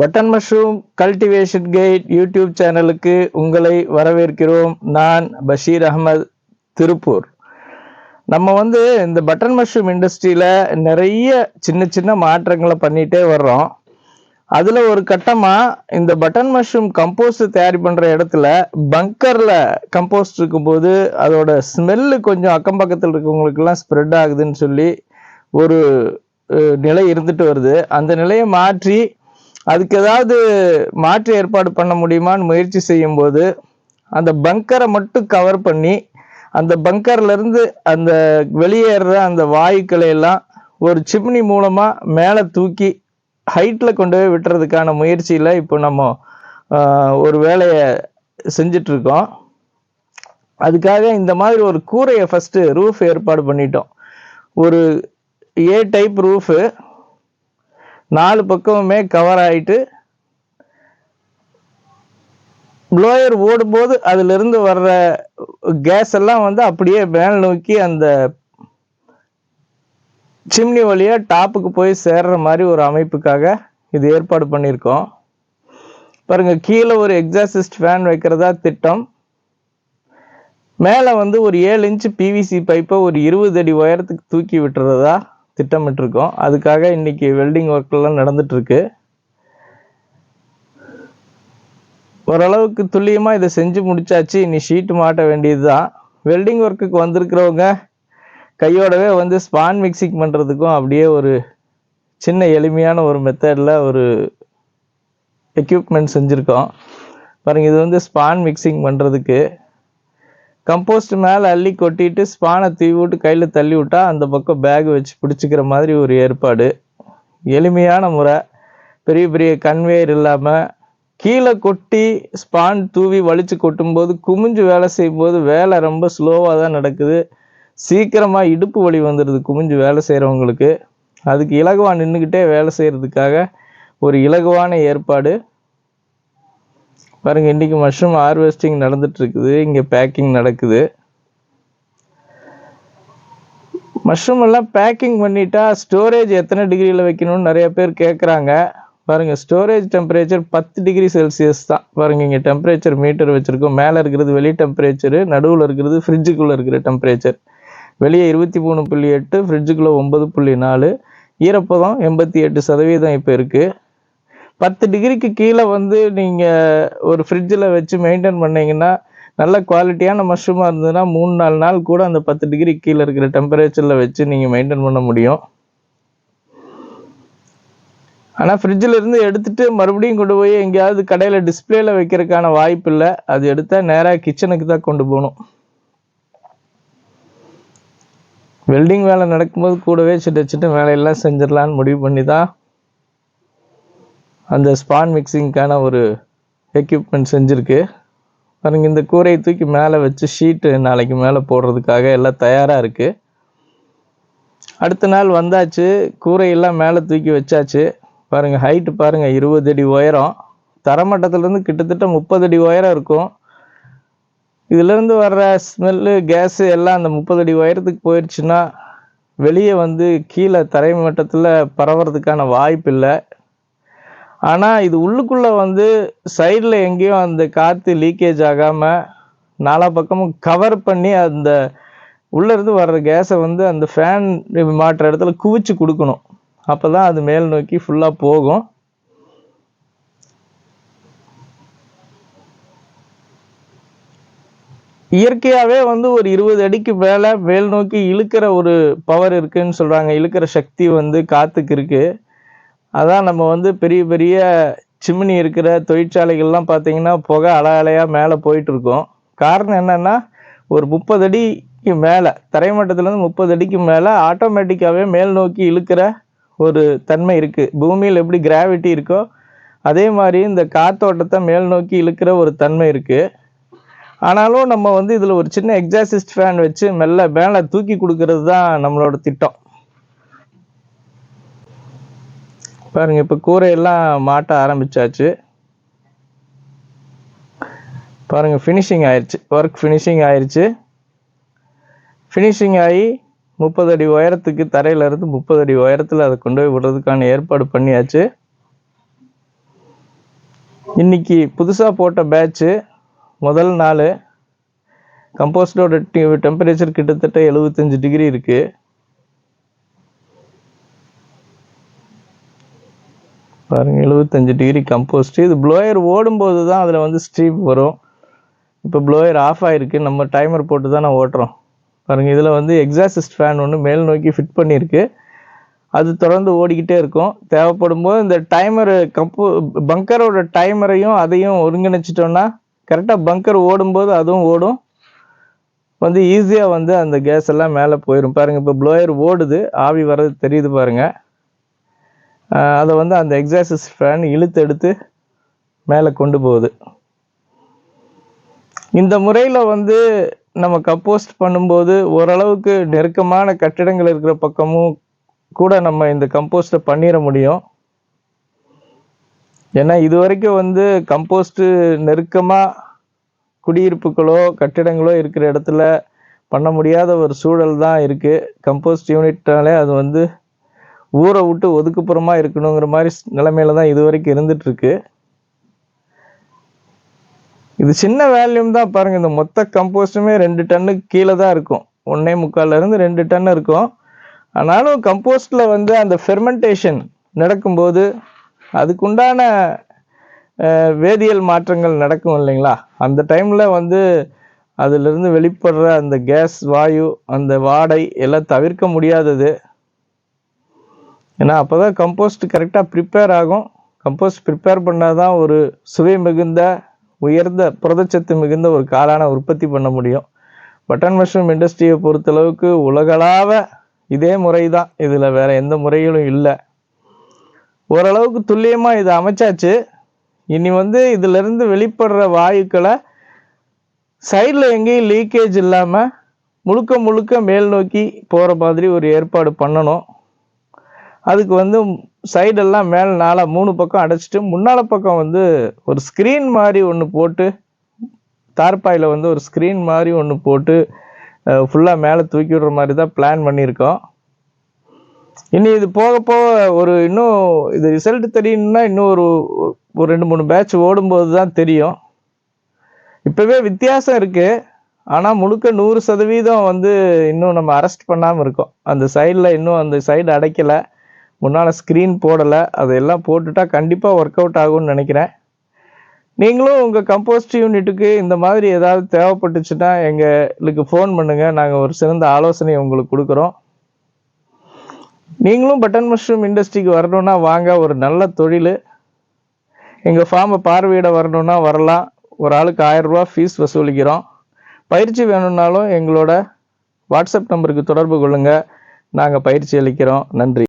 Button mushroom cultivation guide YouTube சேனலுக்கு உங்களை வரவேற்கிறோம். நான் பஷீர் அகமது திருப்பூர். நம்ம வந்து இந்த பட்டன் மஷ்ரூம் இண்டஸ்ட்ரியில் நிறைய சின்ன சின்ன மாற்றங்களை பண்ணிகிட்டே வர்றோம். அதில் ஒரு கட்டமாக இந்த பட்டன் மஷ்ரூம் கம்போஸ்ட் தயார் பண்ணுற இடத்துல பங்கரில் கம்போஸ்ட் இருக்கும்போது அதோட ஸ்மெல்லு கொஞ்சம் அக்கம் பக்கத்தில் இருக்கவங்களுக்கெல்லாம் ஸ்ப்ரெட் ஆகுதுன்னு சொல்லி ஒரு நிலை இருந்துட்டு வருது. அந்த நிலையை மாற்றி அதுக்கு ஏதாவது மாற்று ஏற்பாடு பண்ண முடியுமான்னு முயற்சி செய்யும்போது அந்த பங்கரை மட்டும் கவர் பண்ணி அந்த பங்கர்ல இருந்து அந்த வெளியேறுற அந்த வாயுக்களை எல்லாம் ஒரு சிம்னி மூலமா மேலே தூக்கி ஹைட்ல கொண்டு போய் விட்டுறதுக்கான முயற்சியில இப்போ நம்ம ஒரு வேலையை செஞ்சுட்டு இருக்கோம் அதுக்காக இந்த மாதிரி ஒரு கூரையை ஃபர்ஸ்ட் ரூஃப் ஏற்பாடு பண்ணிட்டோம். ஒரு ஏ டைப் ரூஃபு நாலு பக்கமுமே கவர் ஆகிட்டு ப்ளோயர் ஓடும்போது அதிலிருந்து வர்ற கேஸ் எல்லாம் வந்து அப்படியே மேல் நோக்கி அந்த சிம்னி வழியாக டாப்புக்கு போய் சேர்ற மாதிரி ஒரு அமைப்புக்காக இது ஏற்பாடு பண்ணியிருக்கோம். பாருங்கள் கீழே ஒரு எக்ஸாசிஸ்ட் ஃபேன் வைக்கிறதா திட்டம். மேலே வந்து ஒரு ஏழு இன்ச்சு பிவிசி பைப்பை ஒரு இருபது அடி உயரத்துக்கு தூக்கி விட்டுறதா திட்டமிட்டிருக்கோம். அதுக்காக இன்னைக்கு வெல்டிங் ஒர்க்கெல்லாம் நடந்துகிட்ருக்கு ஓரளவுக்கு துல்லியமாக இதை செஞ்சு முடிச்சாச்சு. இனி ஷீட் மாட்ட வேண்டியது தான் வெல்டிங் ஒர்க்குக்கு வந்திருக்கிறவங்க கையோடவே வந்து ஸ்பான் மிக்சிங் பண்ணுறதுக்கும் அப்படியே ஒரு சின்ன எளிமையான ஒரு மெத்தடில் ஒரு எக்யூப்மெண்ட் செஞ்சுருக்கோம். பாருங்கள் இது வந்து ஸ்பான் மிக்சிங் பண்ணுறதுக்கு கம்போஸ்ட் மேலே அள்ளி கொட்டிட்டு ஸ்பானை தூவி விட்டு கையில் தள்ளி விட்டா அந்த பக்கம் பேக் வச்சு பிடிச்சிக்கிற மாதிரி ஒரு ஏற்பாடு. எளிமையான முறை. பெரிய பெரிய கன்வேயர் இல்லாமல் கீழே கொட்டி ஸ்பான் தூவி வலிச்சு கொட்டும்போது குமிஞ்சு வேலை செய்யும்போது வேலை ரொம்ப ஸ்லோவாக தான் நடக்குது. சீக்கிரமாக இடுப்பு வலி வந்துடுது குமிஞ்சு வேலை செய்கிறவங்களுக்கு அதுக்கு இலகுவாக நின்றுக்கிட்டே வேலை செய்கிறதுக்காக ஒரு இலகுவான ஏற்பாடு. பாருங்கள் இன்றைக்கி மஷ்ரூம் ஹார்வெஸ்டிங் நடந்துட்டு இருக்குது இங்கே பேக்கிங் நடக்குது. மஷ்ரூம் எல்லாம் பேக்கிங் பண்ணிட்டா ஸ்டோரேஜ் எத்தனை டிகிரியில் வைக்கணும்னு நிறைய பேர் கேட்குறாங்க பாருங்கள் ஸ்டோரேஜ் டெம்பரேச்சர் பத்து டிகிரி செல்சியஸ் தான். பாருங்க இங்கே டெம்பரேச்சர் மீட்டர் வச்சுருக்கோம். மேலே இருக்கிறது வெளி டெம்பரேச்சரு நடுவில் இருக்கிறது ஃப்ரிட்ஜுக்குள்ளே இருக்கிற டெம்பரேச்சர் வெளியே இருபத்தி மூணு புள்ளி எட்டு ஃப்ரிட்ஜுக்குள்ளே ஒம்பது புள்ளி நாலு ஈரப்பதம் எண்பத்தி எட்டு சதவீதம் இப்போ இருக்குது பத்து டிகிரிக்கு கீழே வந்து நீங்கள் ஒரு ஃப்ரிட்ஜில் வச்சு மெயின்டைன் பண்ணீங்கன்னா நல்ல குவாலிட்டியான மஷ்ரூமாக இருந்ததுன்னா மூணு நாலு நாள் கூட அந்த பத்து டிகிரி கீழே இருக்கிற டெம்பரேச்சரில் வச்சு நீங்கள் மெயின்டைன் பண்ண முடியும். ஆனால் ஃப்ரிட்ஜில் இருந்து எடுத்துட்டு மறுபடியும் கொண்டு போய் எங்கேயாவது கடையில் டிஸ்பிளேல வைக்கிறதுக்கான வாய்ப்பு இல்லை. அது எடுத்தால் நேராக கிச்சனுக்கு தான் கொண்டு போகணும். வெல்டிங் வேலை நடக்கும்போது கூடவே சின்ன சின்ன வேலையெல்லாம் செஞ்சிடலான்னு முடிவு பண்ணி தான் அந்த ஸ்பான் மிக்சிங்க்கான ஒரு எக்யூப்மெண்ட் செஞ்சுருக்கு. பாருங்கள் இந்த கூரையை தூக்கி மேலே வச்சு ஷீட்டு நாளைக்கு மேலே போடுறதுக்காக எல்லாம் தயாராக இருக்குது அடுத்த நாள் வந்தாச்சு கூரையெல்லாம் மேலே தூக்கி வச்சாச்சு. பாருங்கள் ஹைட்டு பாருங்கள் இருபது அடி உயரம். தரமட்டத்துலேருந்து கிட்டத்தட்ட முப்பது அடி உயரம் இருக்கும். இதுலேருந்து வர்ற ஸ்மெல்லு கேஸு எல்லாம் அந்த முப்பது அடி உயரத்துக்கு போயிடுச்சுன்னா வெளியே வந்து கீழே தரை மட்டத்தில் பரவுறதுக்கான வாய்ப்பு இல்லை. ஆனால் இது உள்ளுக்குள்ளே வந்து சைடில் எங்கேயும் அந்த காற்று லீக்கேஜ் ஆகாமல் நாலா பக்கமும் கவர் பண்ணி அந்த உள்ளேருந்து வர்ற கேஸை வந்து அந்த ஃபேன் மாட்டுற இடத்துல குவிச்சு கொடுக்கணும். அப்போ தான் அது மேல் நோக்கி ஃபுல்லாக போகும். இயற்கையாகவே வந்து ஒரு இருபது அடிக்கு மேலே மேல் நோக்கி இழுக்கிற ஒரு பவர் இருக்குன்னு சொல்கிறாங்க இழுக்கிற சக்தி வந்து காற்றுக்கு இருக்குது அதான் நம்ம வந்து பெரிய பெரிய சிம்னி இருக்கிற தொழிற்சாலைகள்லாம் பார்த்தீங்கன்னா புகை அலை அலையாக மேலே போயிட்டு இருக்கோம் காரணம் என்னன்னா ஒரு முப்பது அடிக்கு மேலே தரைமட்டத்துலேருந்து முப்பது அடிக்கு மேலே ஆட்டோமேட்டிக்காகவே மேல் நோக்கி இழுக்கிற ஒரு தன்மை இருக்குது பூமியில் எப்படி கிராவிட்டி இருக்கோ அதே மாதிரி இந்த காத்தோட்டத்தை மேல் நோக்கி இழுக்கிற ஒரு தன்மை இருக்குது ஆனாலும் நம்ம வந்து இதில் ஒரு சின்ன எக்ஸாசிஸ்ட் ஃபேன் வச்சு மெல்ல மேலே தூக்கி கொடுக்கறது தான் நம்மளோட திட்டம். பாருங்க இப்போ கூரையெல்லாம் மாட்ட ஆரம்பிச்சாச்சு. பாருங்க ஃபினிஷிங் ஆயிடுச்சு ஒர்க் ஃபினிஷிங் ஆயிடுச்சு ஃபினிஷிங் ஆகி முப்பது அடி உயரத்துக்கு தரையில இருந்து முப்பது அடி உயரத்தில் அதை கொண்டு போய் விடுறதுக்கான ஏற்பாடு பண்ணியாச்சு. இன்னைக்கு புதுசாக போட்ட பேட்ச்சு முதல் நாள் கம்போஸ்டோட டெம்பரேச்சர் கிட்டத்தட்ட எழுபத்தஞ்சு டிகிரி இருக்குது பாருங்க எழுபத்தஞ்சு டிகிரி கம்போஸ்ட் இது ப்ளோயர் ஓடும்போது தான் அதில் வந்து ஸ்ட்ரீப் வரும். இப்போ ப்ளோயர் ஆஃப் ஆகிருக்கு நம்ம டைமர் போட்டு தான் நான் ஓட்டுறோம். பாருங்க இதில் வந்து எக்ஸாசிஸ்ட் ஃபேன் ஒன்று மேல் நோக்கி ஃபிட் பண்ணியிருக்கு. அது தொடர்ந்து ஓடிக்கிட்டே இருக்கும். தேவைப்படும் போது இந்த டைமர் கம்போ பங்கரோட டைமரையும் அதையும் ஒருங்கிணைச்சிட்டோம்னா கரெக்டாக பங்கர் ஓடும்போது அதுவும் ஓடும். வந்து ஈஸியாக வந்து அந்த கேஸ் எல்லாம் மேலே போயிடும் பாருங்கள் இப்போ ப்ளோயர் ஓடுது. ஆவி வர்றது தெரியுது பாருங்கள் அதை வந்து அந்த எக்ஸாசிஸ் ஃபேன் இழுத்து எடுத்து மேலே கொண்டு போகுது. இந்த முறையில் வந்து நம்ம கம்போஸ்ட் பண்ணும்போது ஓரளவுக்கு நெருக்கமான கட்டிடங்கள் இருக்கிற பக்கமும் கூட நம்ம இந்த கம்போஸ்ட்டை பண்ணிட முடியும். ஏன்னா இது வரைக்கும் வந்து கம்போஸ்ட்டு நெருக்கமாக குடியிருப்புகளோ கட்டிடங்களோ இருக்கிற இடத்துல பண்ண முடியாத ஒரு சூழல் தான் இருக்குது கம்போஸ்ட் யூனிட்னாலே அது வந்து ஊரை விட்டு ஒதுக்குப்புறமாக இருக்கணுங்கிற மாதிரி நிலைமையில தான் இது வரைக்கும் இருந்துகிட்ருக்கு இது சின்ன வேல்யூம் தான் பாருங்கள் இந்த மொத்த கம்போஸ்ட்டுமே ரெண்டு டன்னுக்கு கீழே தான் இருக்கும். ஒன்றே முக்கால்லேருந்து ரெண்டு டன் இருக்கும். ஆனாலும் கம்போஸ்டில் வந்து அந்த ஃபெர்மெண்டேஷன் நடக்கும்போது அதுக்குண்டான வேதியியல் மாற்றங்கள் நடக்கும் இல்லைங்களா? அந்த டைமில் வந்து அதிலிருந்து வெளிப்படுற அந்த கேஸ் வாயு அந்த வாடை எல்லாம் தவிர்க்க முடியாதது. ஏன்னா அப்போ தான் கம்போஸ்ட் கரெக்டாக ப்ரிப்பேர் ஆகும். கம்போஸ்ட் ப்ரிப்பேர் பண்ணால் தான் ஒரு சுவை மிகுந்த உயர்ந்த புரதச்சத்து மிகுந்த ஒரு காளான உற்பத்தி பண்ண முடியும். பட்டன் மஷ்ரூம் இண்டஸ்ட்ரியை பொறுத்தளவுக்கு உலகளாவ இதே முறை தான் இதில் வேறு எந்த முறைகளும் இல்லை. ஓரளவுக்கு துல்லியமாக இதை அமைச்சாச்சு. இனி வந்து இதிலிருந்து வெளிப்படுற வாயுக்களை சைடில் எங்கேயும் லீக்கேஜ் இல்லாமல் முழுக்க முழுக்க மேல் நோக்கி போகிற மாதிரி ஒரு ஏற்பாடு பண்ணணும். அதுக்கு வந்து சைடெல்லாம் மேலே நாளாக மூணு பக்கம் அடைச்சிட்டு முன்னால் பக்கம் வந்து ஒரு ஸ்க்ரீன் மாதிரி ஒன்று போட்டு தார்பாயில் வந்து ஒரு ஸ்க்ரீன் மாதிரி ஒன்று போட்டு ஃபுல்லாக மேலே தூக்கி விடுற மாதிரி தான் பிளான் பண்ணியிருக்கோம். இனி இது போக போக ஒரு இன்னும் இது ரிசல்ட் தெரியணுன்னா இன்னும் ஒரு ஒரு ரெண்டு மூணு பேட்ச் ஓடும்போது தான் தெரியும். இப்போவே வித்தியாசம் இருக்குது ஆனால் முழுக்க நூறு சதவீதம் வந்து இன்னும் நம்ம அரெஸ்ட் பண்ணாமல் இருக்கோம். அந்த சைடில் இன்னும் அந்த சைடு அடைக்கலை. முன்னால் ஸ்க்ரீன் போடலை. அதையெல்லாம் போட்டுட்டால் கண்டிப்பாக ஒர்க் அவுட் ஆகும்னு நினைக்கிறேன். நீங்களும் உங்கள் கம்போஸ்ட் யூனிட்டுக்கு இந்த மாதிரி ஏதாவது தேவைப்பட்டுச்சுன்னா எங்களுக்கு ஃபோன் பண்ணுங்கள் நாங்கள் ஒரு சிறந்த ஆலோசனை உங்களுக்கு கொடுக்குறோம். நீங்களும் பட்டன் மஷ்ரூம் இண்டஸ்ட்ரிக்கு வரணுன்னா வாங்க. ஒரு நல்ல தொழில். எங்கள் ஃபார்மை பார்வையிட வரணுன்னா வரலாம். ஒரு ஆளுக்கு ஆயரூபா ஃபீஸ் வசூலிக்கிறோம். பயிற்சி வேணும்னாலும் எங்களோட வாட்ஸ்அப் நம்பருக்கு தொடர்பு கொள்ளுங்கள் நாங்கள் பயிற்சி அளிக்கிறோம். நன்றி.